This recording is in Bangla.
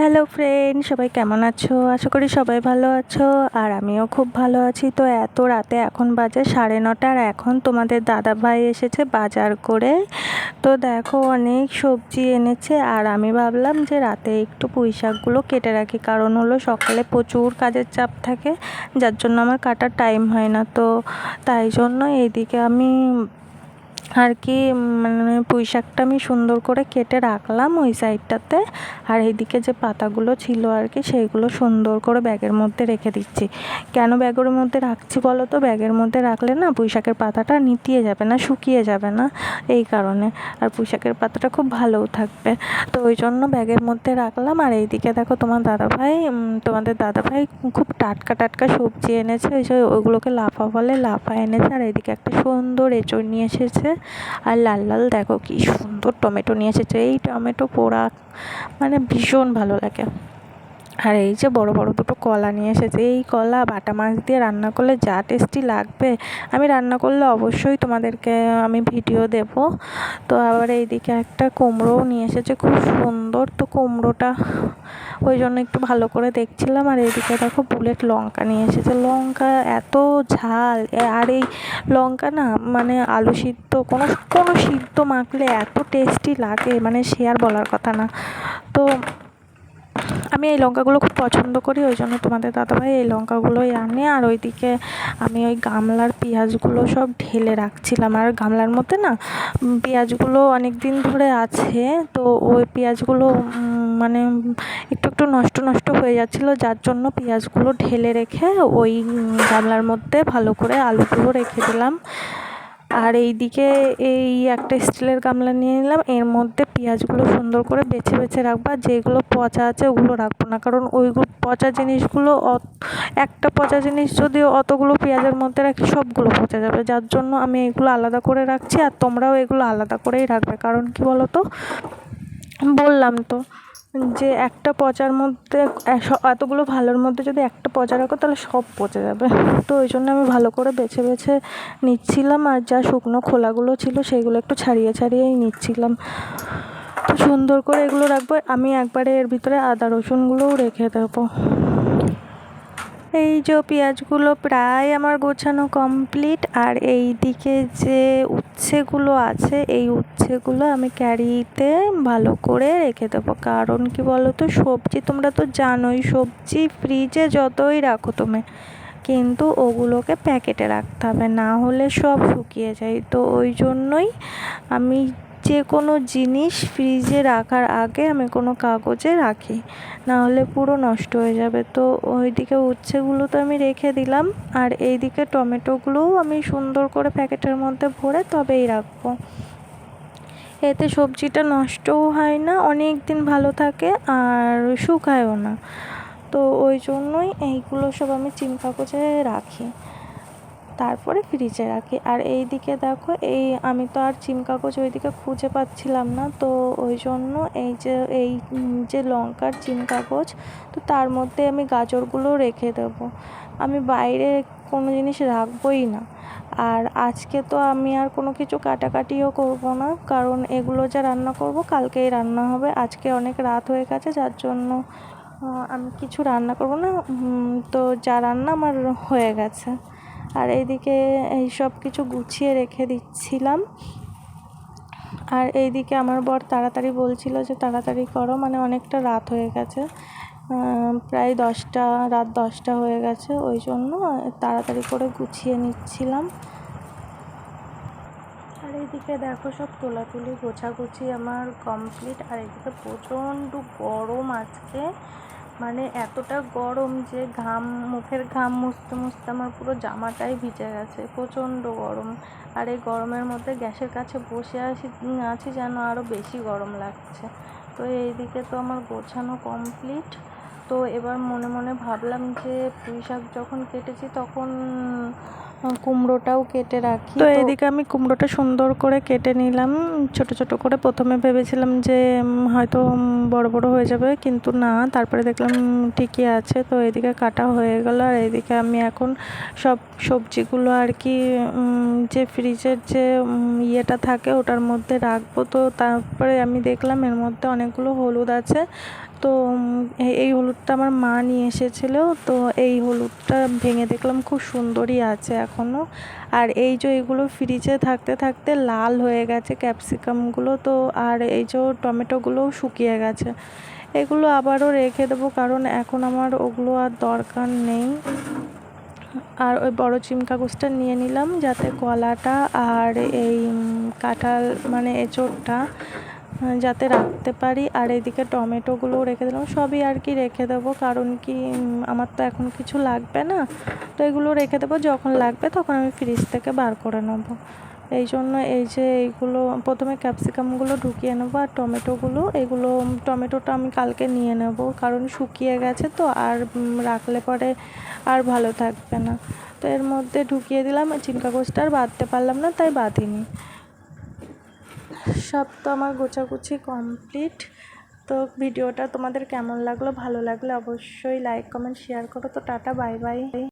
হ্যালো ফ্রেন্ড সবাই কেমন আছো? আশা করি সবাই ভালো আছো। আর আমিও খুব ভালো আছি। তো এত রাতে এখন বাজে সাড়ে নটা আর এখন তোমাদের দাদা ভাই এসেছে বাজার করে। তো দেখো, অনেক সবজি এনেছে। আর আমি ভাবলাম যে রাতে একটু পুঁই শাকগুলো কেটে রাখি। কারণ হলো সকালে প্রচুর কাজের চাপ থাকে। যার জন্য আমার কাটার টাইম হয় না। তো তাই জন্য এইদিকে আমি আর কি মানে পুঁই শাকটা আমি সুন্দর করে কেটে রাখলাম ওই সাইডটাতে। আর এইদিকে যে পাতাগুলো ছিল আর কি, সেইগুলো সুন্দর করে ব্যাগের মধ্যে রেখে দিচ্ছি। কেন ব্যাগের মধ্যে রাখছি বলো তো? ব্যাগের মধ্যে রাখলে না পুঁই শাকের পাতাটা নিতিয়ে যাবে না, শুকিয়ে যাবে না এই কারণে। আর পুঁই শাকের পাতাটা খুব ভালোও থাকবে। তো ওই জন্য ব্যাগের মধ্যে রাখলাম। আর এইদিকে দেখো তোমার দাদাভাই তোমাদের দাদাভাই খুব টাটকা টাটকা সবজি এনেছে। ওই যে ওইগুলোকে লাফা বলে লাফা এনেছে। আর এইদিকে একটা সুন্দর এঁচড় নিয়ে এসেছে। আর লাল লাল দেখো কি সুন্দর টমেটো নিয়ে এসেছে। এই টমেটো পোড়া মানে ভীষণ ভালো লাগে। আর এই যে বড় বড় দুটো কলা নিয়ে এসেছে, এই কলা বাটা মাছ দিয়ে রান্না করলে যা টেস্টি লাগবে, আমি রান্না করলে অবশ্যই তোমাদেরকে আমি ভিডিও দেব। তো আবার এইদিকে একটা কুমড়োও নিয়ে এসেছে, খুব সুন্দর তো কুমড়োটা। ওই জন্য একটু ভালো করে দেখছিলাম, আর এইদিকে দেখো বুলেট লঙ্কা নিয়ে এসেছে। লঙ্কা এত ঝাল আর এই লঙ্কা না মানে আলু সিদ্ধ, কোনো কোনো সিদ্ধ মাখলে এত টেস্টি লাগে মানে সে আর বলার কথা না। তো আমি এই লঙ্কাগুলো খুব পছন্দ করি, ওই জন্য তোমাদের দাদাভাই এই লঙ্কাগুলোই আনে। আর ওইদিকে আমি ওই গামলার পেঁয়াজগুলো সব ঢেলে রাখছিলাম। আর গামলার মধ্যে না পেঁয়াজগুলো অনেক দিন ধরে আছে, তো ওই পেঁয়াজগুলো মানে একটু একটু নষ্ট নষ্ট হয়ে যাচ্ছিল, যার জন্য পেঁয়াজগুলো ঢেলে রেখে ওই গামলার মধ্যে ভালো করে আলুগুলো রেখে দিলাম। আর এই দিকে এই একটা স্টিলের গামলা নিয়ে নিলাম। এর মধ্যে পেঁয়াজগুলো সুন্দর করে বেছে বেছে রাখব যেগুলো পচা আছে ওগুলো রাখব না। কারণ ওইগুলো পচা জিনিসগুলো একটা পচা জিনিস যদি অতগুলো পেঁয়াজের মধ্যে রাখি, সবগুলো পচা যাবে। যার জন্য আমি এগুলো আলাদা করে রাখছি আর তোমরাও এগুলো আলাদা করেই রাখবে। কারণ কি বলো তো বললাম তো। যে একটা পচার মধ্যে এতগুলো ভালোর মধ্যে যদি একটা পচা রাখো, তাহলে সব পচে যাবে। তো ওই জন্য আমি ভালো করে বেছে বেছে নিচ্ছিলাম, আর যা শুকনো খোলাগুলো ছিল সেগুলো একটু ছাড়িয়ে ছাড়িয়েই নিচ্ছিলাম। তো সুন্দর করে এগুলো রাখব, আমি একবারে এর ভিতরে আদা রসুনগুলোও রেখে দেবো। এই যে পেঁয়াজগুলো প্রায় আমার গোছানো কমপ্লিট আর এই দিকে যে উচ্ছেগুলো আছে, এই উচ্ছেগুলো আমি ক্যারিতে ভালো করে রেখে দেবো। কারণ কি বলো তো সবজি তোমরা তো জানোই, সবজি ফ্রিজে যতই রাখো তুমি, কিন্তু ওগুলোকে প্যাকেটে রাখতে হবে, না হলে সব শুকিয়ে যায়। তো ওই জন্যই আমি যে কোনো জিনিস ফ্রিজে রাখার আগে আমি কোনো কাগজে রাখি না হলে পুরো নষ্ট হয়ে যাবে। তো ওইদিকে উচ্ছেগুলো তো আমি রেখে দিলাম, আর এইদিকে টমেটোগুলোও আমি সুন্দর করে প্যাকেটের মধ্যে ভরে তবেই রাখব। এতে সবজিটা নষ্টও হয় না অনেক দিন ভালো থাকে আর শুকায়ও না। তো ওই জন্যই এইগুলো সব আমি চিম কাগজে রাখি। তারপরে ফ্রিজে রাখি। আর এই দিকে দেখো, এই আমি তো আর চিম কাগজ ওইদিকে খুঁজে পাচ্ছিলাম না, তো ওই জন্য এই যে এই যে লঙ্কার চিম কাগজ, তো তার মধ্যে আমি গাজরগুলো রেখে দেবো। আমি বাইরে কোনো জিনিস রাখবই না। আর আজকে তো আমি আর কোনো কিছু কাটাকাটিও করব না, কারণ এগুলো যা রান্না করব কালকেই রান্না হবে। আজকে অনেক রাত হয়ে গেছে, যার জন্য আমি কিছু রান্না করব না। তো যা রান্না আমার হয়ে গেছে। আর এইদিকে এই সব কিছু গুছিয়ে রেখে দিচ্ছিলাম। আর এইদিকে আমার বর তাড়াতাড়ি বলছিল যে, তাড়াতাড়ি করো মানে অনেকটা রাত হয়ে গেছে। প্রায় দশটা, রাত দশটা হয়ে গেছে, ওই জন্য তাড়াতাড়ি করে গুছিয়ে নিচ্ছিলাম। আর এইদিকে দেখো সব তোলাতুলি, গোছাগুছি আমার কমপ্লিট। আর এদিকে প্রচণ্ড গরম আজকে। মানে এতটা গরম যে ঘাম, মুখের ঘাম মুছতে মুছতে আমার পুরো জামাটাই ভিজে গেছে, প্রচণ্ড গরম। আর এই গরমের মধ্যে গ্যাসের কাছে বসে আসি আছি যেন আরও বেশি গরম লাগছে। তো এইদিকে তো আমার গোছানো কমপ্লিট তো এবার মনে মনে ভাবলাম যে পুঁই শাক যখন কেটেছি তখন কুমড়োটাও কেটে রাখি। তো এদিকে আমি কুমড়োটা সুন্দর করে কেটে নিলাম। ছোট ছোট করে প্রথমে ভেবেছিলাম যে হয়তো বড় বড় হয়ে যাবে কিন্তু না। তারপরে দেখলাম ঠিকই আছে। তো এদিকে কাটা হয়ে গেল আর এদিকে আমি এখন সব সবজিগুলো আর কি যে ফ্রিজের যে ইয়েটা থাকে ওটার মধ্যে রাখব। তো তারপরে আমি দেখলাম এর মধ্যে অনেকগুলো হলুদ আছে। তো এই হলুদটা আমার মা নিয়ে এসেছিল। তো এই হলুদটা ভেঙে দেখলাম খুব সুন্দরই আছে। এখনও আর এই যে এগুলো ফ্রিজে থাকতে থাকতে লাল হয়ে গেছে ক্যাপসিকামগুলো তো, আর এই যে টমেটোগুলোও শুকিয়ে গেছে। এগুলো আবারও রেখে দেবো কারণ এখন আমার ওগুলো আর দরকার নেই। আর ওই বড় চিম কাগজটা নিয়ে নিলাম যাতে কলাটা আর এই কাঁঠাল মানে এঁচোড়টা যাতে রাখতে পারি। আর এদিকে টমেটোগুলোও রেখে দিলাম। সবই আর কি রেখে দেবো, কারণ কি আমার তো এখন কিছু লাগবে না। তো এগুলো রেখে দেবো, যখন লাগবে তখন আমি ফ্রিজ থেকে বার করে নেব। এই জন্য এই যে এইগুলো, প্রথমে ক্যাপসিকামগুলো ঢুকিয়ে নেব আর টমেটোগুলো, এগুলো, টমেটোটা আমি কালকে নিয়ে নেব, কারণ শুকিয়ে গেছে তো, আর রাখলে পরে আর ভালো থাকবে না। তো এর মধ্যে ঢুকিয়ে দিলাম চিম কাগজটা আর বাঁধতে পারলাম না, তাই বাঁধিনি। সব তো আমার গোছাগুছি কমপ্লিট তো ভিডিওটা তোমাদের কেমন লাগল, ভালো লাগলে অবশ্যই লাইক কমেন্ট শেয়ার করো। তো টাটা বাই বাই